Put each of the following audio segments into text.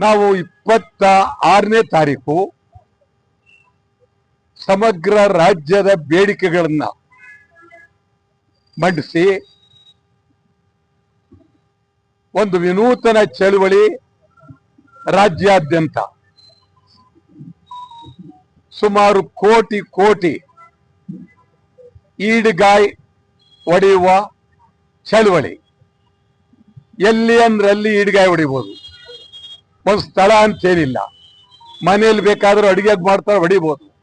ನಾವು ಇಪ್ಪತ್ತ ಆರನೇ ತಾರೀಕು ಸಮಗ್ರ ರಾಜ್ಯದ ಬೇಡಿಕೆಗಳನ್ನ ಮಂಡಿಸಿ ಒಂದು ವಿನೂತನ ಚಳುವಳಿ ರಾಜ್ಯಾದ್ಯಂತ ಸುಮಾರು ಕೋಟಿ ಕೋಟಿ ಈಡ್ಗಾಯ್ ಒಡೆಯುವ ಚಳುವಳಿ. ಎಲ್ಲಿ ಅಂದ್ರಲ್ಲಿ ಈಡ್ಗಾಯ್ ಹೊಡಿಬೋದು ಸ್ಥಳ ಅಂತೇನಿಲ್ಲ ಮನೆಯಲ್ಲಿ ಬೇಕಾದ್ರೂ ಅಡಿಗೆ ಮಾಡ್ತಾರೆ ಹೊಡಿಬೋದು.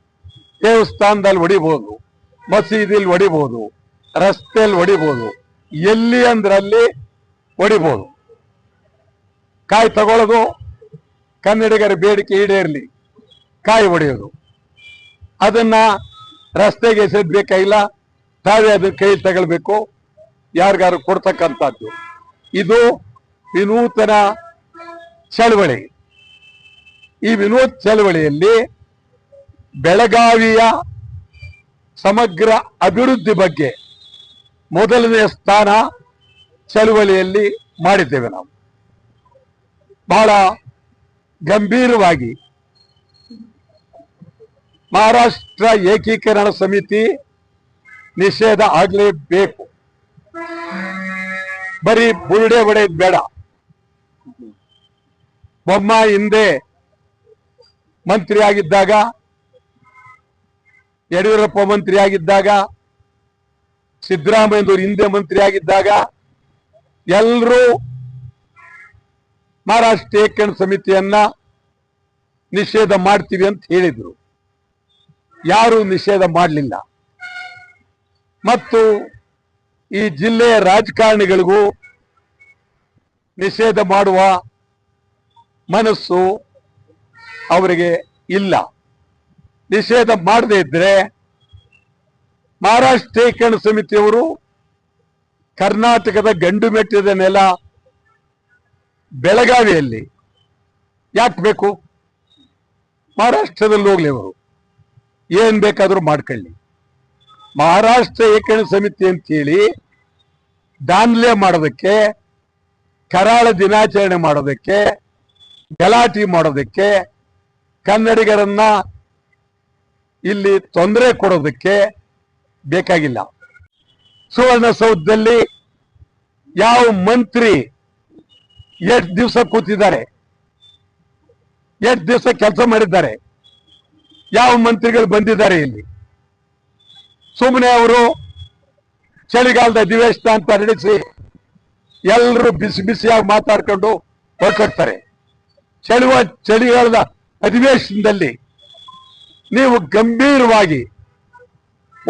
ದೇವಸ್ಥಾನದಲ್ಲಿ ಹೊಡಿಬೋದು. ಮಸೀದಿಲಿ ಹೊಡಿಬೋದು. ರಸ್ತೆಯಲ್ಲಿ ಹೊಡಿಬೋದು. ಎಲ್ಲಿ ಅಂದ್ರಲ್ಲಿ ಹೊಡಿಬೋದು. ಕಾಯಿ ತಗೊಳ್ಳೋದು, ಕನ್ನಡಿಗರ ಬೇಡಿಕೆ ಈಡೇರಲಿ. ಕಾಯಿ ಹೊಡೆಯೋದು. ಅದನ್ನ ರಸ್ತೆಗೆ ಎಸೆದ್ಬೇಕಾಗಿಲ್ಲ ತಾವೇ ಅದನ್ನ ಕೈ ತಗೊಳ್ಬೇಕು. ಯಾರಿಗಾರು ಕೊಡ್ತಕ್ಕಂಥದ್ದು. ಇದು ವಿನೂತನ ಚಳವಳಿ. ಈ ವಿನೋದ್ ಚಳವಳಿಯಲ್ಲಿ ಬೆಳಗಾವಿಯ ಸಮಗ್ರ ಅಭಿವೃದ್ಧಿ ಬಗ್ಗೆ ಮೊದಲನೆಯ ಸ್ಥಾನ ಚಳವಳಿಯಲ್ಲಿ ಮಾಡಿದ್ದೇವೆ ನಾವು. ಬಹಳ ಗಂಭೀರವಾಗಿ ಮಹಾರಾಷ್ಟ್ರ ಏಕೀಕರಣ ಸಮಿತಿ ನಿಷೇಧ ಆಗಲೇಬೇಕು. ಬರೀ ಬುರುಡೆ ಬಡೆ ಬೇಡ. ಬೊಮ್ಮ ಹಿಂದೆ ಮಂತ್ರಿ ಆಗಿದ್ದಾಗ ಯಡಿಯೂರಪ್ಪ ಮಂತ್ರಿ ಆಗಿದ್ದಾಗ ಸಿದ್ದರಾಮಯ್ಯನವರು ಹಿಂದೆ ಮಂತ್ರಿ ಆಗಿದ್ದಾಗ ಎಲ್ಲರೂ ಮಹಾರಾಷ್ಟ್ರ ಏಕರಣ ಸಮಿತಿಯನ್ನ ನಿಷೇಧ ಮಾಡ್ತೀವಿ ಅಂತ ಹೇಳಿದ್ರು. ಯಾರು ನಿಷೇಧ ಮಾಡಲಿಲ್ಲ. ಮತ್ತು ಈ ಜಿಲ್ಲೆಯ ರಾಜಕಾರಣಿಗಳಿಗೂ ನಿಷೇಧ ಮಾಡುವ ಮನಸ್ಸು ಅವರಿಗೆ ಇಲ್ಲ. ನಿಷೇಧ ಮಾಡದೇ ಇದ್ರೆ ಮಹಾರಾಷ್ಟ್ರೀಕರಣ ಸಮಿತಿಯವರು ಕರ್ನಾಟಕದ ಗಂಡು ಮೆಟ್ಟಿದ ನೆಲ ಬೆಳಗಾವಿಯಲ್ಲಿ. ಯಾಕೆ ಬೇಕು? ಮಹಾರಾಷ್ಟ್ರದಲ್ಲಿ ಹೋಗ್ಲಿ ಅವರು. ಏನ್ ಬೇಕಾದರೂ ಮಾಡ್ಕೊಳ್ಳಿ. ಮಹಾರಾಷ್ಟ್ರ ಏಕರಣ ಸಮಿತಿ ಅಂತೇಳಿ ದಾನ್ಲೆ ಮಾಡೋದಕ್ಕೆ, ಕರಾಳ ದಿನಾಚರಣೆ ಮಾಡೋದಕ್ಕೆ ಗಲಾಟೆ ಮಾಡೋದಕ್ಕೆ ಕನ್ನಡಿಗರನ್ನ ಇಲ್ಲಿ ತೊಂದರೆ ಕೊಡೋದಕ್ಕೆ ಬೇಕಾಗಿಲ್ಲ. ಸುವರ್ಣಸೌಧದಲ್ಲಿ ಯಾವ ಮಂತ್ರಿ ಎಷ್ಟು ದಿವಸ ಕೂತಿದ್ದಾರೆ? ಎಷ್ಟು ದಿವಸ ಕೆಲಸ ಮಾಡಿದ್ದಾರೆ? ಯಾವ ಮಂತ್ರಿಗಳು ಬಂದಿದ್ದಾರೆ ಇಲ್ಲಿ? ಸುಮ್ಮನೆ ಅವರು ಚಳಿಗಾಲದ ಅಧಿವೇಶನ ಅಂತ ನಡೆಸಿ ಎಲ್ಲರೂ ಬಿಸಿ ಬಿಸಿಯಾಗಿ ಮಾತಾಡ್ಕೊಂಡು ಹೊರಟೋಗ್ತಾರೆ. ಚಳುವ ಚಳಿಗಾಲದ ಅಧಿವೇಶನದಲ್ಲಿ ನೀವು ಗಂಭೀರವಾಗಿ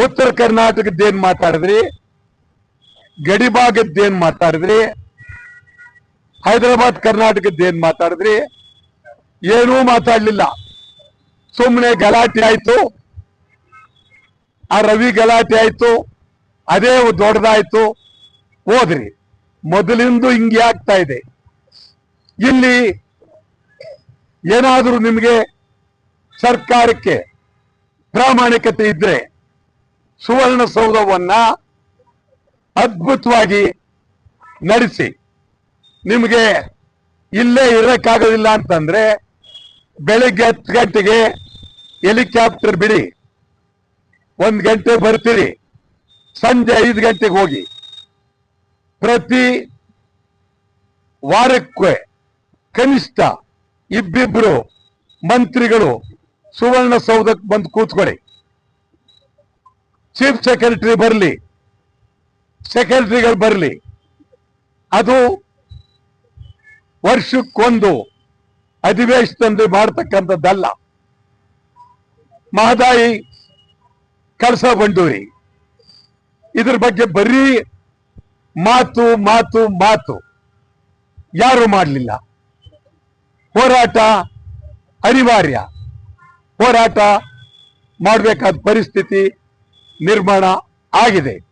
ಉತ್ತರ ಕರ್ನಾಟಕದ್ದೇನ್ ಮಾತಾಡಿದ್ರಿ? ಗಡಿ ಭಾಗದ್ದೇನ್ ಮಾತಾಡಿದ್ರಿ? ಹೈದರಾಬಾದ್ ಕರ್ನಾಟಕದ್ದೇನ್ ಮಾತಾಡಿದ್ರಿ? ಏನೂ ಮಾತಾಡ್ಲಿಲ್ಲ. ಸುಮ್ಮನೆ ಗಲಾಟೆ ಆಯಿತು. ಆ ರವಿ ಗಲಾಟೆ ಆಯಿತು. ಅದೇ ದೊಡ್ಡದಾಯ್ತು. ಹೋದ್ರಿ. ಮೊದಲಿಂದು ಹಿಂಗೆ ಆಗ್ತಾ ಇದೆ. ಇಲ್ಲಿ ಏನಾದರೂ ನಿಮಗೆ ಸರ್ಕಾರಕ್ಕೆ ಪ್ರಾಮಾಣಿಕತೆ ಇದ್ರೆ ಸುವರ್ಣಸೌಧವನ್ನ ಅದ್ಭುತವಾಗಿ ನಡೆಸಿ. ನಿಮಗೆ ಇಲ್ಲೇ ಇರೋಕ್ಕಾಗೋದಿಲ್ಲ ಅಂತಂದ್ರೆ ಬೆಳಿಗ್ಗೆ ಹತ್ತು ಗಂಟೆಗೆ ಹೆಲಿಕಾಪ್ಟರ್ ಬಿಡಿ. ಒಂದು ಗಂಟೆ ಬರ್ತೀರಿ. ಸಂಜೆ ಐದು ಗಂಟೆಗೆ ಹೋಗಿ. ಪ್ರತಿ ವಾರಕ್ಕೆ ಕನಿಷ್ಠ ಇಬ್ಬಿಬ್ರು ಮಂತ್ರಿಗಳು ಸುವರ್ಣಸೌಧಕ್ಕೆ ಬಂದು ಕೂತ್ಕೊಳ್ಳಿ. ಚೀಫ್ ಸೆಕ್ರೆಟರಿ ಬರಲಿ, ಸೆಕ್ರೆಟರಿಗಳು ಬರಲಿ. ಅದು ವರ್ಷಕ್ಕೊಂದು ಅಧಿವೇಶನದಲ್ಲಿ ಮಾಡ್ತಕ್ಕಂಥದ್ದಲ್ಲ. ಮಹದಾಯಿ ಕಳಸ ಬಂಡೂರಿ. ಇದ್ರ ಬಗ್ಗೆ ಬರೀ ಮಾತು ಮಾತು ಮಾತು ಯಾರು ಮಾಡಲಿಲ್ಲ? ಹೋರಾಟ ಅನಿವಾರ್ಯ. ಹೋರಾಟ ಮಾಡಬೇಕಾದ ಪರಿಸ್ಥಿತಿ ನಿರ್ಮಾಣ ಆಗಿದೆ.